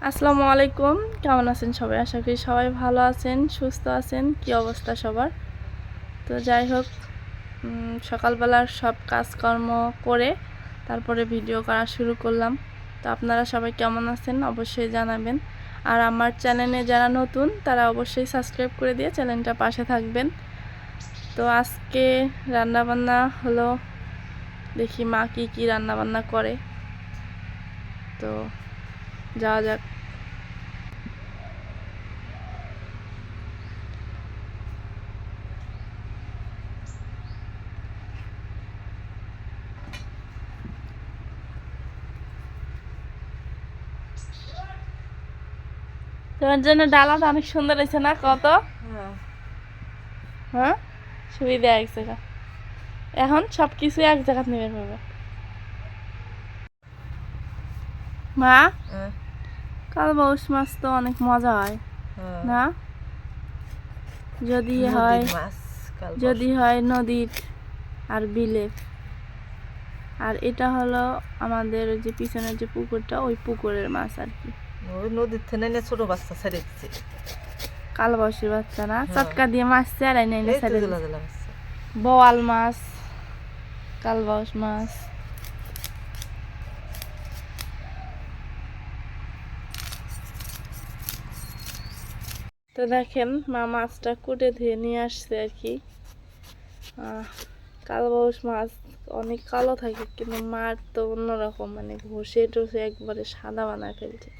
আসসালামু আলাইকুম। কেমন আছেন সবাই? আশা করি সবাই ভালো আছেন, সুস্থ আছেন। কি অবস্থা সবার? তো যাই হোক সকালবেলার সব কাজকর্ম করে তারপরে ভিডিও করা শুরু করলাম। তো আপনারা সবাই কেমন আছেন অবশ্যই জানাবেন। আর আমার চ্যানেলে যারা নতুন, তারা অবশ্যই সাবস্ক্রাইব করে দিয়ে চ্যানেলটা পাশে থাকবেন। তো আজকে রান্নাবান্না হলো, দেখি মা কি কি রান্নাবান্না করে। তো যাওয়া যাক। তোমার জন্য ডালাটা অনেক সুন্দর হয়েছে না? কত? হ্যাঁ। সুবিধা এক জায়গা। এখন সব কিছু এক জায়গা নেবে মা? কাল পৌষ মাছ তো অনেক মজা হয় না? যদি হয় যদি হয় নদীর আর বিলে। আর এটা হলো আমাদের যে পিছনের যে পুকুরটা ওই পুকুরের মাছ আর কি। ওই নদীর থেকে এনে ছোট বাচ্চা ছেড়ে দিচ্ছে কাল বয়সের বাচ্চা না? হ্যাঁ। চটকা দিয়ে মাছ চেরাই নাই ছেড়ে বোয়াল মাছ কালবাউস মাছ। তো দেখেন, মা মাছটা কুটে ধুয়ে নিয়ে আসছে আর কি। কালবাউস মাছ অনেক কালো থাকে, কিন্তু মার তো অন্যরকম মানে ঘষে টসে একবারে সাদা বানা ফেলছে।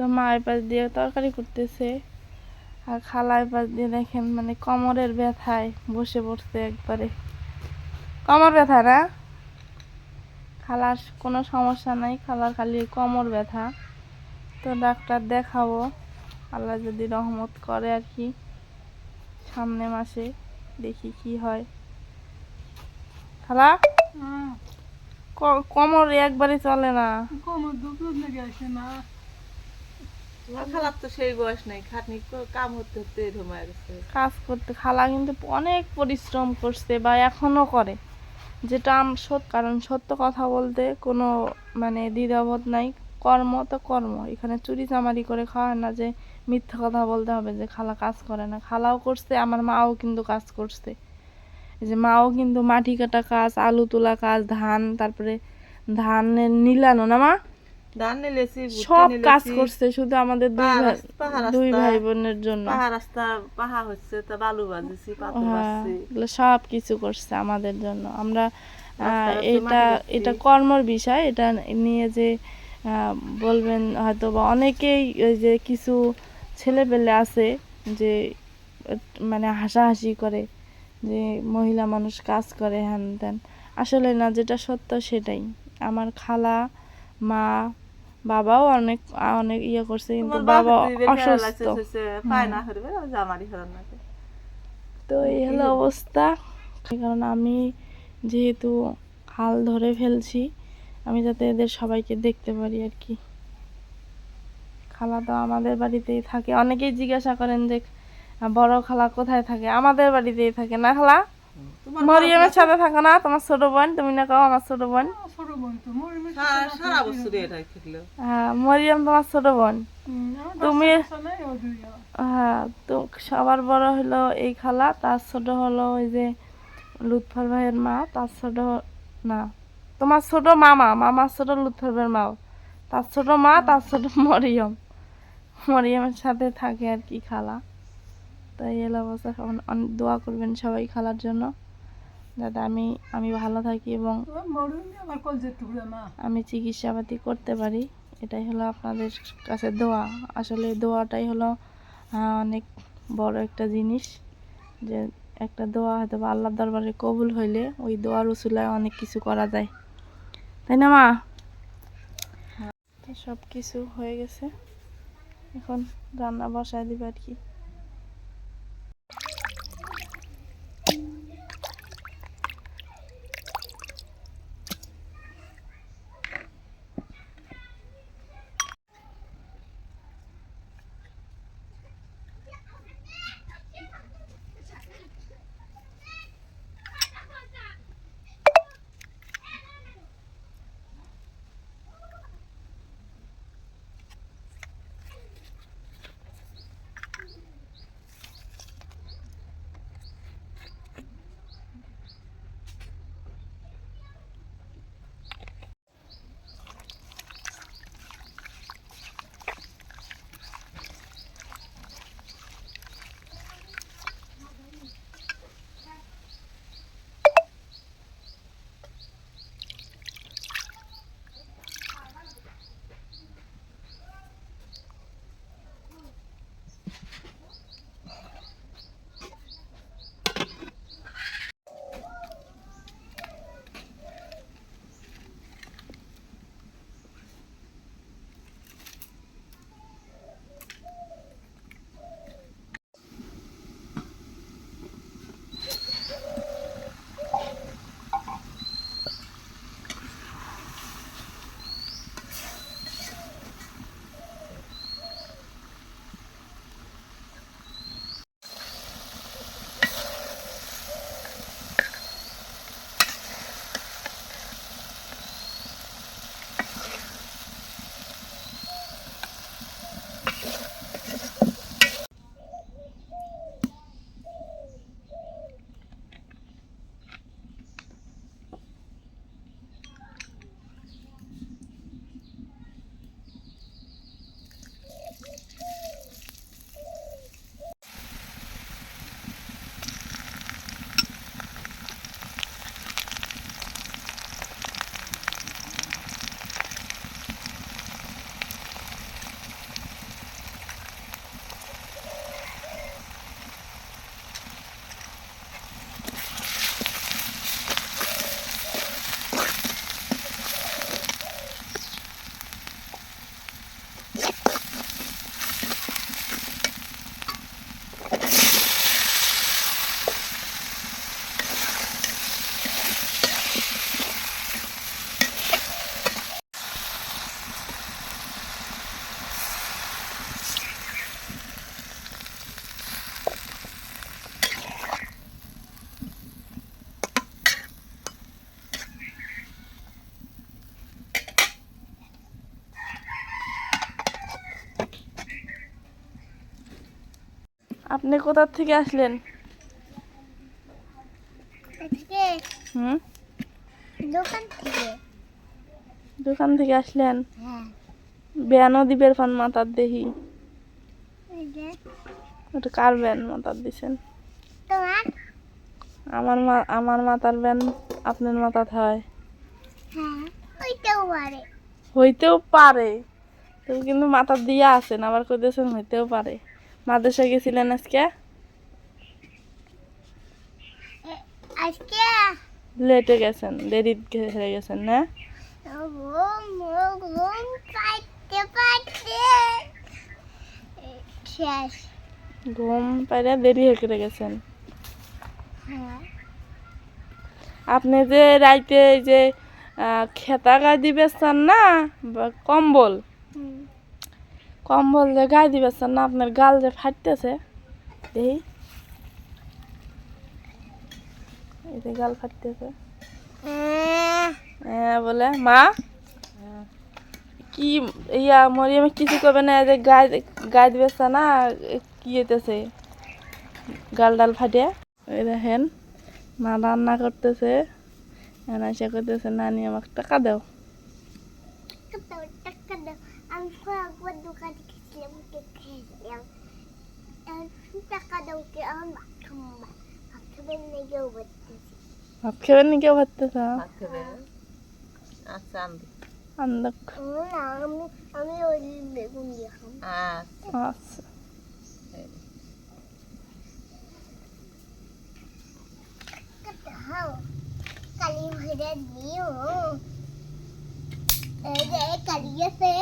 তো মা পাশ দিয়ে তরকারি করতেছে। আর খালা পাশ দিয়ে দেখেন মানে কোমরের ব্যথায় বসে পড়ছে একবারে। কোমর ব্যথা না? খালার কোনো সমস্যা নাই খালার খালি কোমর ব্যথা। তো ডাক্তার দেখাবো আল্লাহ যদি রহমত করে আর কি। সামনে মাসে দেখি কি হয়। খালা? ক- কোমর একবারে চলে না। তোমার খালার তো সেই বয়স নাই, খাটনি কাম হতে হতে ঘুমায় গেছে। কাজ করতে খালা কিন্তু অনেক পরিশ্রম করছে বা এখনও করে। যেটা আম সত্য কারণ সত্য কথা বলতে কোনো মানে দ্বিধাবোধ নাই। কর্ম তো কর্ম। এখানে চুরি চামারি করে খাওয়া না যে মিথ্যা কথা বলতে হবে যে খালা কাজ করে না। খালাও করছে, আমার মাও কিন্তু কাজ করছে। যে মাও কিন্তু মাটি কাটা কাজ, আলু তোলা কাজ, ধান, তারপরে ধানের নিলানো না মা? সব কাজ করছে শুধু আমাদের দুই ভাই দুই ভাই বোনের জন্য রাস্তা পাহা হচ্ছে তা বালু বাঁধেছি পাথর হ্যাঁ সব কিছু করছে আমাদের জন্য। আমরা এটা এটা কর্মর বিষয়। এটা নিয়ে যে বলবেন হয়তো বা অনেকেই ওই যে কিছু ছেলেপেলে আছে যে মানে হাসাহাসি করে যে মহিলা মানুষ কাজ করে হ্যান ত্যান আসলে না যেটা সত্য সেটাই। আমার খালা মা বাবাও অনেক অনেক ইয়ে করছে কিন্তু বাবা অসুস্থ। নাকি তো এই হলো অবস্থা। কারণ আমি যেহেতু হাল ধরে ফেলছি আমি যাতে এদের সবাইকে দেখতে পারি আর কি। খালা তো আমাদের বাড়িতেই থাকে। অনেকেই জিজ্ঞাসা করেন যে বড় খালা কোথায় থাকে? আমাদের বাড়িতেই থাকে না খালা? তোমার মরিয়মের সাথে থাকো না তোমার ছোট বোন। তুমি না কাও আমার ছোট বোন। সারা সারা বছর এটাই থাকল হ্যাঁ মরিয়ম তোমার ছোট বোন? তুমি হ্যাঁ তো সবার বড় হলো এই খালা তার ছোট হলো ওই যে লুৎফর ভাইয়ের মা তার ছোট না তোমার ছোট মামা মামার ছোট লুৎফর ভাইয়ের মাও। তার ছোট মা তার ছোট মরিয়ম। মরিয়মের সাথে থাকে আর কি খালা। তাই এলো অবস্থা। অনেক দোয়া করবেন সবাই খালার জন্য। যাতে আমি আমি ভালো থাকি এবং আমি চিকিৎসাপাতি করতে পারি। এটাই হলো আপনাদের কাছে দোয়া। আসলে দোয়াটাই হলো অনেক বড় একটা জিনিস যে একটা দোয়া হয়তো বা আল্লাহর দরবারে কবুল হইলে ওই দোয়ার উসুলায় অনেক কিছু করা যায়। তাই না মা? তো সব কিছু হয়ে গেছে। এখন রান্না বসায় দিবে আর কি। আপনি কোথা থেকে আসলেন? হুম? দোকান থেকে। দোকান থেকে আসলেন? ব্যানও দিবের ফান মাথার দেখি এই ওটা কার ব্যান মাথার দিছেন? আমার মা আমার মাথার ব্যান আপনার মাথাত হয়। হ্যাঁ হইতেও পারে। কিন্তু মাথার দিয়া আছেন আবার কইতেছেন হইতেও পারে। মাদ্রাসায় গেছিলেন আজকে? আজকে? লেটে গেছেন দেরি হয়ে গেছেন না? ঘুম পাইলে দেরি হয়ে করে গেছেন। হ্যাঁ। আপনি যে রাইতে এই যে খেতা গায়ে দিবে চান না কম্বল। কম্বল যে গায়ে দিবে চান না, আপনার গাল যে ফাটতেছে। দেখি। যে গাল ফাটতেছে। হ্যাঁ বলে, মা? কি ইয়া মরিয়ামে কিছু করবে না যে গায়ে গায়ে দিবে চান না কি হইতেছে? গাল ডাল ফাটে ওই দেখেন, মা রান্না করতেছে। এসে করতেছে নানি, আমাকে টাকা দাও। দাও। আমি কয়েকবার দোকানে গেছিলাম কেক খেয়েছিলাম এখন টাকা দাও কে আমার ভাত খাব না। ভাত খাবেন লেগেও বলতেছি ভাত খাবেন নি কেউ ভাবতেছে ভাত খাবে আচ্ছা আনবি আন্দক না আমি আমি ওই বেগুন দিয়ে খাব আচ্ছা আচ্ছা দাও কালি ভরে দিও এই যে কালি আছে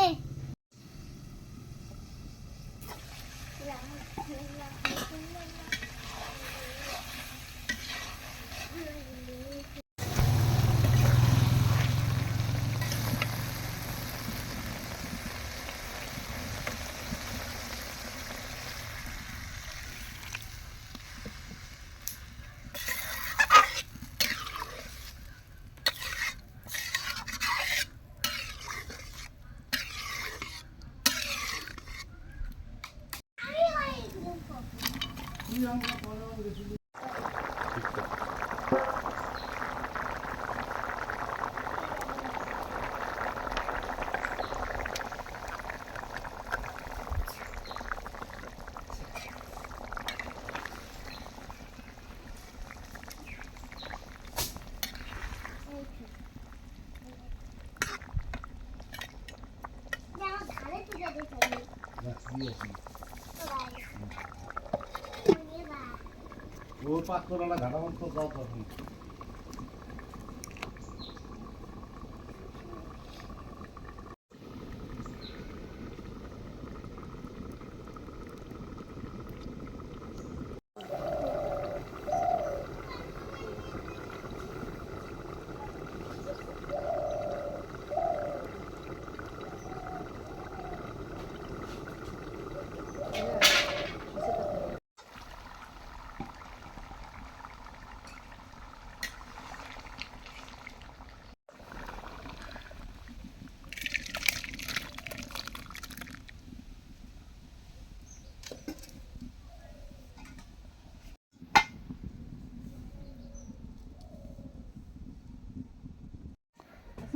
যেমন ঘরে তুলে দিতে ও পাঁচতলা ঘাটা মতো যাওয়া তখন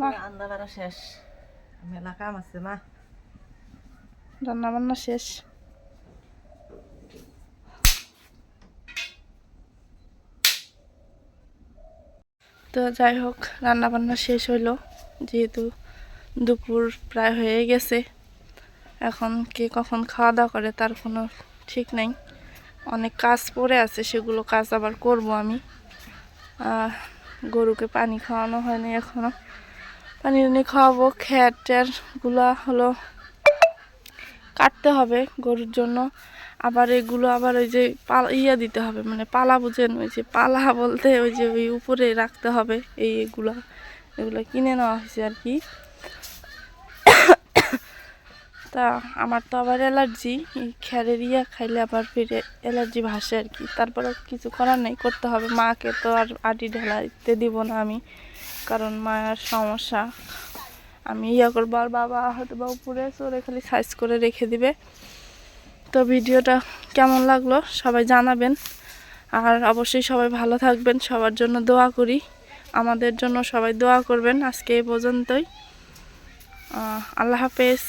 মা। আন্দা বেড়া শেষ। মেলা কাম আছে মা। রান্না বান্না শেষ। তো যাই হোক রান্না বান্না শেষ হইল। যেহেতু দুপুর প্রায় হয়ে গেছে এখন কে কখন খাওয়া দাওয়া করে তার কোনো ঠিক নেই। অনেক কাজ পড়ে আছে সেগুলো কাজ আবার করব আমি। আহ, গরুকে পানি খাওয়ানো হয়নি এখনও। পানি টানি খাওয়াবো খ্যার ট্যারগুলা হলো কাটতে হবে গরুর জন্য। আবার এগুলো আবার ওই যে পালা, ইয়া দিতে হবে মানে পালা বুঝেন, ওই যে পালা বলতে ওই যে ওই উপরে রাখতে হবে, এই এগুলা, এগুলো কিনে নেওয়া হয়েছে আর কি। তা আমার তো আবার অ্যালার্জি, এই খ্যারের ইয়া খাইলে আবার ফিরে অ্যালার্জি ভাসে আর কি, তারপরে কিছু করার নেই, করতে হবে। মাকে তো আর আটি ঢেলাইতে দিব না আমি। কারণ মায়ের সমস্যা। আমি ইয়া করব, আর বাবা হয়তো বা উপরে চড়ে খালি সাইজ করে রেখে দিবে। তো ভিডিওটা কেমন লাগল সবাই জানাবেন। আর অবশ্যই সবাই ভালো থাকবেন, সবার জন্য দোয়া করি। আমাদের জন্য সবাই দোয়া করবেন আজকে এই পর্যন্তই। আল্লাহ হাফেজ।